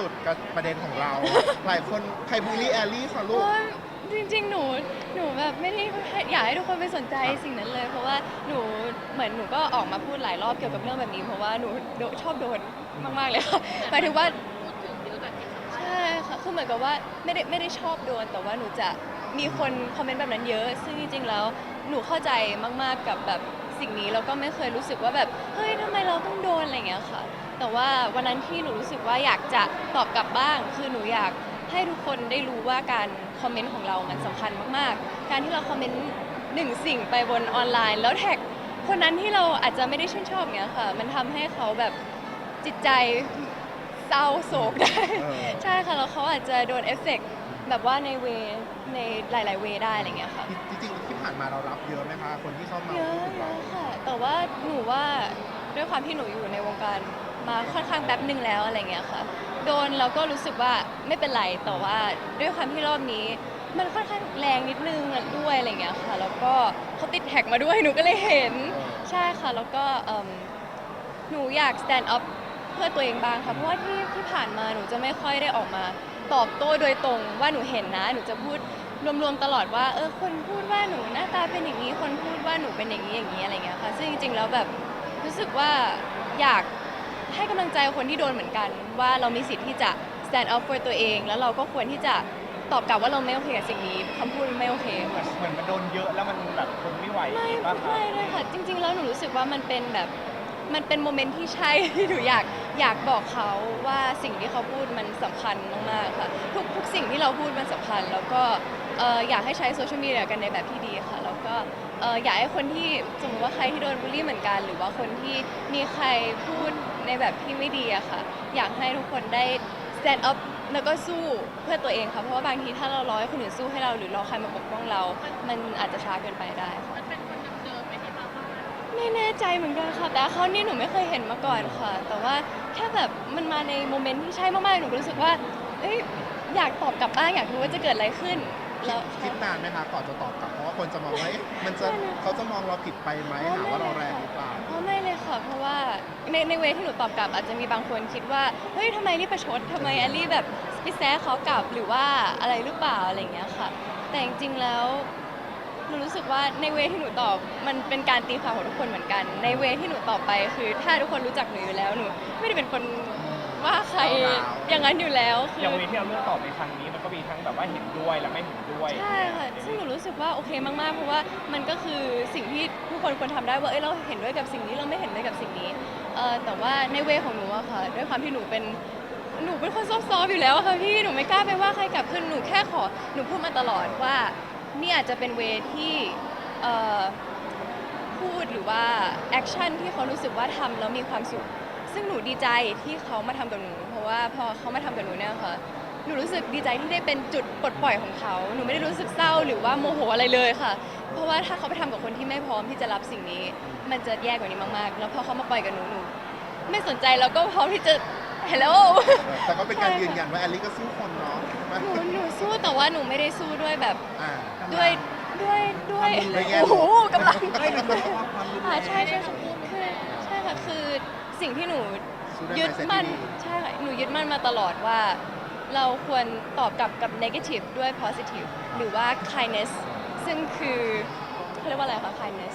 สุดกับประเด็นของเรา หลายคนใครบูลลี่แอลลี่ค่ะลูก โอ้ยจริงๆ หนู หนูแบบไม่ได้อยากให้ทุกคนไปสนใจสิ่งนั้นเลย เพราะว่าหนูเหมือนหนูก็ออกมาพูดหลายรอบเกี่ยวกับเรื่องแบบนี้ เพราะว่าหนูโดชอบโดนมากๆเลยค่ะหมายถึงว่า พูดถึงเยอะแบบที่สัมภาษณ์ใช่ค่ะ คือเหมือนกับว่าไม่ได้ไม่ได้ชอบโดน แต่ว่าหนูจะมีคนคอมเมนต์แบบนั้นเยอะ ซึ่งจริงๆ แล้วหนูเข้าใจมากๆ กับแบบสิ่งนี้ แล้วก็ไม่เคยรู้สึกว่าแบบ เฮ้ยทำไมเราต้องโดนอะไรอย่างเงี้ยค่ะ แต่ว่าวันนั้นที่หนูรู้สึกว่าอยากจะตอบกลับบ้าง คือหนูอยากให้ทุกคนได้รู้ว่าการคอมเมนต์ของเรามันสำคัญมากๆ การที่เราคอมเมนต์หนึ่งสิ่งไปบนออนไลน์ แล้วแท็กคนนั้นที่เราอาจจะไม่ได้ชื่นชอบเงี้ยค่ะ มันทำให้เขาแบบจิตใจเศร้าโศกได้เออใช่ค่ะ แล้วเขาอาจจะโดนเอฟเฟกต์แบบว่าในเวในหลาย ๆ เวได้อะไรเงี้ยค่ะ จริงๆที่ผ่านมาเรารับเยอะไหมคะคนที่เข้ามาเยอะพูดถึงเยเราอะค่ะ แต่ว่าหนูว่าด้วยความที่หนูอยู่ในวงการ มาค่อนข้างแป๊บหนึ่งแล้วอะไรเงี้ยค่ะโดนเราก็รู้สึกว่าไม่เป็นไรแต่ว่าด้วยความที่รอบนี้ มันค่อนข้างแรงนิดนึงด้วยอะไรเงี้ยค่ะแล้วก็เขาติดแท็กมาด้วยหนูก็เลยเห็นใช่ค่ะแล้วก็เอิ่มหนูอยาก stand up เพื่อตัวเองบ้างค่ะเพราะว่าที่ที่ผ่านมาหนูจะไม่ค่อยได้ออกมา ตอบโต้โดยตรงว่าหนูเห็นนะหนูจะพูดรวมๆตลอดว่าเออคนพูดว่าหนูหน้าตาเป็นอย่างนี้คนพูดว่าหนูเป็นอย่างนี้อย่างนี้อะไรเงี้ยค่ะซึ่งจริงๆแล้วแบบรู้สึกว่าอยาก ให้กำลังใจคนที่โดนเหมือนกัน ว่าเรามีสิทธิ์ที่จะ stand up for ตัวเอง แล้วเราก็ควรที่จะตอบกลับว่าเราไม่โอเคกับสิ่งนี้คำพูดไม่โอเคเหมือนเหมือนมันโดนเยอะแล้วมันแบบทนไม่ไหวไม่เห็นป่ะครับ ไม่เลยค่ะจริง ๆ แล้วหนูรู้สึกว่ามันเป็นแบบ มันเป็นโมเมนต์ที่ใช่ที่หนูอยากอยากบอกเขาว่าสิ่งที่เขาพูดมันสำคัญมากๆค่ะทุกทุกสิ่งที่เราพูดมันสำคัญ แล้วก็เอ่ออยากให้ใช้โซเชียลมีเดียกันในแบบที่ดีค่ะ แล้วก็เอ่ออยากให้คนที่สมมติว่าใครที่โดนบูลลี่เหมือนกัน หรือว่าคนที่มีใครพูดในแบบที่ไม่ดีอะค่ะ อยากให้ทุกคนได้ stand up แล้วก็สู้เพื่อตัวเองค่ะเพราะว่าบางทีถ้าเรารอให้คนอื่นสู้ให้เราหรือรอใครมาปกป้องเรา มันอาจจะช้าเกินไปได้ค่ะ มันเป็น ไม่แน่ใจเหมือนกันค่ะ แต่เขานี่หนูไม่เคยเห็นมาก่อนค่ะ แต่ว่าแค่แบบมันมาในโมเมนต์ที่ใช่มากๆ หนูก็รู้สึกว่าเอ้ยอยากตอบกลับบ้างอยากรู้ว่าจะเกิดอะไรขึ้น แล้ว คิดนานไหมคะก่อนจะตอบกลับเพราะว่าคนจะมองว่าเอ๊ะมันจะเขาจะมองเราผิดไปไหมหาว่าเราแรงหรือเปล่าเพราะไม่เลยค่ะ เพราะว่าในในเวที่หนูตอบกลับอาจจะมีบางคนคิดว่า เฮ้ยทำไมรีบประชดทำไมแอลลี่แบบไปแซะเขากลับหรือว่าอะไรหรือเปล่าอะไรอย่างเงี้ยค่ะ แต่จริงๆแล้ว หนูรู้สึกว่าในเวที่หนูตอบมันเป็นการตีความของทุกคนเหมือนกัน ในเวที่หนูตอบไปคือ ถ้าทุกคนรู้จักหนูอยู่แล้วหนูไม่ได้เป็นคนว่าใครเอาแล้วอย่างนั้นอยู่แล้วคือย่างอวันนี้ที่เราเลือกตอบในครั้งนี้มันก็มีทั้งแบบว่าเห็นด้วยและไม่เห็นด้วยใช่ค่ะซึ่งหนูรู้สึกว่าโอเคมากๆ เพราะว่ามันก็คือสิ่งที่ทุกคนควรทำได้ว่าเอ้ยเราเห็นด้วยกับสิ่งนี้เราไม่เห็นด้วยกับสิ่งนี้เออแต่ว่าในเวของหนูอะค่ะด้วยความที่หนูเป็นหนูเป็นคนซอฟต์ๆอยู่แล้วอะค่ะพี่หนูไม่กล้าไปว่าใครกลับคือหนูแค่ขอหนูพูดมาตลอดว่า นี่อาจจะเป็นเวที่พูดหรือว่าแอคชั่นที่เขารู้สึกว่าทำแล้วมีความสุข ซึ่งหนูดีใจที่เขามาทำกับหนู เพราะว่าพอเขามาทำกับหนูเนี่ยค่ะ หนูรู้สึกดีใจที่ได้เป็นจุดปลดปล่อยของเขา หนูไม่ได้รู้สึกเศร้าหรือว่าโมโหอะไรเลยค่ะ เพราะว่าถ้าเขาไปทำกับคนที่ไม่พร้อมที่จะรับสิ่งนี้ มันจะแย่กว่านี้มากๆ แล้วพอเขามาปล่อยกับหนูหนู ไม่สนใจแล้วก็พร้อมที่จะ hello แต่ก็เป็นการยืนยันว่าแอลลี่ก็สู้คนเนาะหนูหนูสู้แต่ว่าหนูไม่ได้สู้ด้วยแบบอ่า ด้วยด้วยด้วยความรุนแรง โอ้โหกำลังไม่มันเป็นความรุนแรง อ่าใช่ใช่ใช่คือใช่ค่ะคือสิ่งที่หนูสู้ด้วยยึด mindset มั่นที่ดี ใช่ค่ะหนูยึดมั่นมาตลอดว่า เราควรตอบกลับกับ negative ด้วย positive หรือว่า kindness ซึ่งคือเขาเรียกว่าอะไรคะ kindness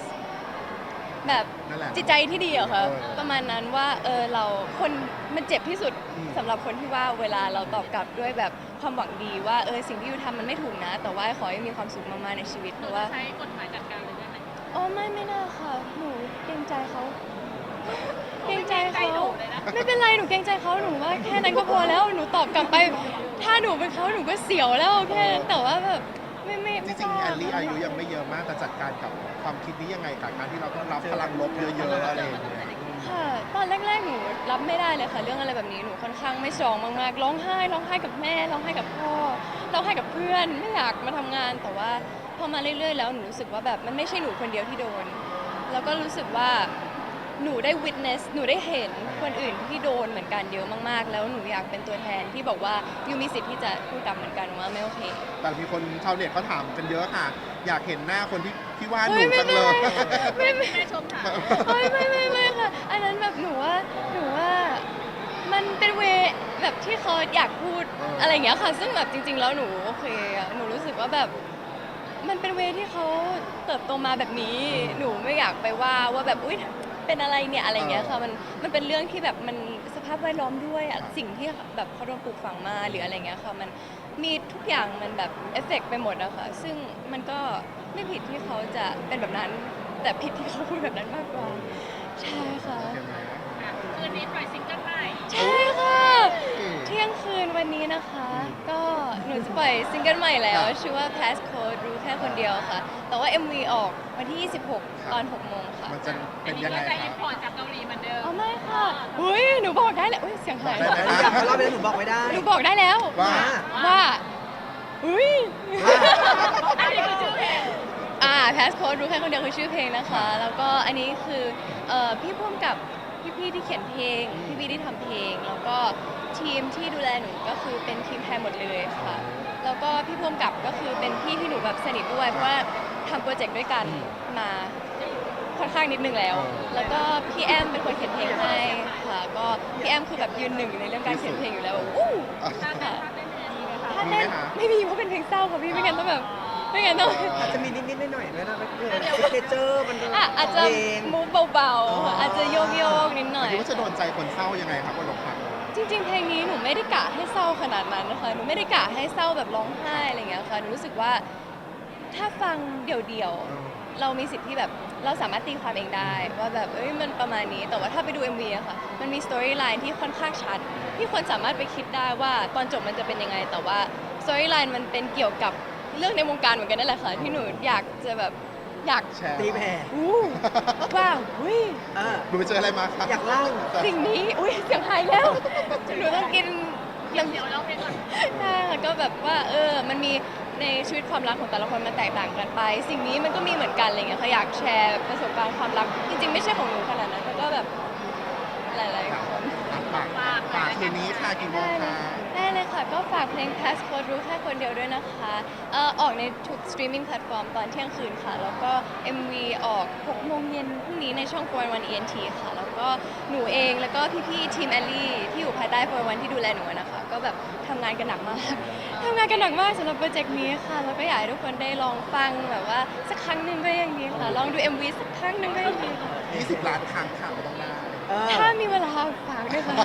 แบบนั่นแหละจิตใจที่ดีเหรอคะเออประมาณนั้นว่าเออเราคนมันเจ็บที่สุดอืม สำหรับคนที่ว่าเวลาเราตอบกลับด้วยแบบความหวังดีว่าเออสิ่งที่ยูทำมันไม่ถูกนะ แต่ว่าขอให้มีความสุขมากๆในชีวิตเพราะว่าใช้กฎหมายจัดการเลยได้ไหมอ๋อไม่ไม่น่าค่ะ หนูเกรงใจเขาเกรงใจใจเขาหนูเลยนะไม่เป็นไรหนูเกรงใจเขาหนูว่าแค่นั้นก็พอแล้วหนูตอบกลับไป ถ้าหนูเป็นเขาหนูก็เสียวแล้วแค่นั้นแต่ว่าแบบ ไม่ไม่จไม่ริงๆกแอล้าลลี่อายุยังไม่เยอะมากแต่จัดการกับความคิดนี้ยังไงกับการที่เราต้องรับพลังลบเยอะๆอะไรอย่างเงี้ยค่ะตอนแรกๆหนูรับไม่ได้เลยค่ะ เรื่องอะไรแบบนี้หนูค่อนข้างไม่สตรองมากๆร้องไห้ร้องไห้กับแม่ร้องไห้กับพ่อร้องไห้กับเพื่อนไม่อยากมาทำงานแต่ว่าพอมาเรื่อยๆ แล้วหนูรู้สึกว่าแบบมันไม่ใช่หนูคนเดียวที่โดน แล้วก็รู้สึกว่า หนูได้ witness หนูได้เห็นคนอื่นที่โดนเหมือนกันเยอะมากๆ แล้วหนูอยากเป็นตัวแทนที่บอกว่ายูมีสิทธิ์ที่จะพูดกลับเหมือนกันว่าไม่โอเคแต่มีคนชาวเน็ตเขาถามกันเยอะค่ะ อยากเห็นหน้าคนที่ที่ว่าหเฮ้นูยไม่จังเลยไม่ไม่แม่ชมถามเฮ้ยไม่ไม่ไม่ค่ะ อันนั้นแบบหนูว่าหนูว่ามันเป็นเวแบบที่เขาอยากพูดเออออะไรอย่างเงี้ยค่ะ ซึ่งแบบจริง ๆ แล้วหนูโอเคอะหนูรู้สึกว่าแบบมันเป็นเวที่เขาเติบโตมาแบบนี้ หนูไม่อยากไปว่าว่าแบบ อุ้ย เป็นอะไรเนี่ยอะไรอย่างเงี้ยค่ะมันมันเป็นเรื่องที่แบบมันสภาพแวดล้อมด้วยอะสิ่งที่แบบเขาโดนปลูกฝังมาหรืออะไรเงี้ยค่ะมันมีทุกอย่างมันแบบเอฟเฟกไปหมดอะค่ะซึ่งมันก็ไม่ผิดที่เขาจะเป็นแบบนั้น แต่ผิดที่เขาพูดแบบนั้นมากกว่า ใช่ค่ะใช่ไหมอะคืนนี้ปล่อยซิงเกิลใหม่ ใช่ค่ะเอ๊ะเที่ยงคืนวันนี้นะคะ ก็หนูจะปล่อยซิงเกิลใหม่แล้ว ครับชื่อว่า Passcode รู้แค่คนเดียวค่ะ แต่ว่า MV ออกวันที่26 ตอน 6 โมงค่ะมันจะอัเป็นนนี้ยังก็ไงจะคอิรับนพอร์ตจากเกาหลีเหมือนเดิม อ๋อไม่ค่ะอุ้ยหนูบอกได้แล้วอุ้ยเสียงหายบอกได้ไหมอยากรอบนี้หนูบอกไม่ได้หนูบอกได้แล้วว่า ว่าอุ้ย อันนี้คือชื่อเพลงอ่า Passcode รู้แค่คนเดียวคือชื่อเพลงนะคะ แล้วก็อันนี้คือเอ่อพี่พ่วงกับพี่ๆที่เขียนเพลง พี่ๆที่ทำเพลง แล้วก็ ทีมที่ดูแลหนูก็คือเป็นทีมไทยหมดเลยค่ะ แล้วก็พี่พ่วงกับก็คือเป็นพี่ที่หนูแบบสนิทด้วยเพราะว่าทำโปรเจกต์ด้วยกันมาค่อนข้างนิดนึงแล้ว แล้วก็พี่แอมเป็นคนเขียนเพลงให้ค่ะ ก็พี่แอมคือแบบยืนหนึ่งในเรื่องการเขียนเพลงอยู่แล้วอู้ถ้าเต้นถ้าเต้นเป็นยังไงคะถ้าเต้นไม่มีเพราะเป็นเพลงเศร้าค่ะพี่ไม่งั้นต้องแบบไม่งั้นต้องอาจจะมีนิดๆหน่อยๆด้วยนะเป็นซิกเนเจอร์มันอะอาจจะเพลงมูฟเบาๆอาจจะโยกโยกๆนิดหน่อยคิดว่าจะโดนใจคนเศร้ายังไงครับว่าหลงหัก จริงๆ เพลงนี้หนูไม่ได้กะให้เศร้าขนาดนั้นนะคะ หนูไม่ได้กะให้เศร้าแบบร้องไห้อะไรอย่างเงี้ยค่ะ หนูรู้สึกว่าถ้าฟังเดี่ยวๆ เรามีสิทธิ์ที่แบบเราสามารถตีความเองได้ ว่าแบบเอ้ยมันประมาณนี้ แต่ว่าถ้าไปดู MV อะค่ะ มันมีสตอรี่ไลน์ที่ค่อนข้างชัด ที่คนสามารถไปคิดได้ว่าตอนจบมันจะเป็นยังไง แต่ว่าสตอรี่ไลน์มันเป็นเกี่ยวกับเรื่องในวงการเหมือนกันนั่นแหละค่ะ ที่หนูอยากจะแบบ อยากแชร์ตีแผ่อู้ว้าวอุ้ยเออดูไปเจออะไรมาครับอยากเล่า สิ่งนี้อุ้ยเสียงหายแล้วหนูต้องกินเดี๋ยวเดี๋ยวเราเพลงก่อนใช่ค่ะก็แบบว่าเออมันมีในชีวิตความรักของแต่ละคนมันแตกต่างกันไป สิ่งนี้มันก็มีเหมือนกันอะไรเงี้ยค่ะอยากแชร์ประสบการณ์ความรักจริงๆ ไม่ใช่ของหนูขนาดนั้นแต่ก็แบบหลายๆคนฝากฝากคืนนี้ค่ะกี่โมงคะ ได้เลยค่ะก็ฝาก เพลง Passcode รู้แค่คนเดียวด้วยนะคะเอ่อออกในทุกสตรีมมิ่งแพลตฟอร์มตอนเที่ยงคืนค่ะ แล้วก็ MV ออก6โมงเย็นพรุ่งนี้ในช่อง4 1 ENT ค่ะ แล้วก็หนูเองแล้วก็พี่ๆทีมแอลลี่ที่อยู่ภายใต้4 1ที่ดูแลหนูนะคะ ก็แบบทำงานกันหนักมาก ทำงานกันหนักมากสำหรับโปรเจกต์นี้ค่ะ แล้วก็อยากให้ทุกคนได้ลองฟังแบบว่าสักครั้งหนึ่งก็ยังดีค่ะ ลองดู MV สักครั้งหนึ่งก็ยังดีค่ะ 20 ล้านครั้งค่ะไม่ต้องได้ เออ ถ้ามีเวลาฝากด้วยค่ะ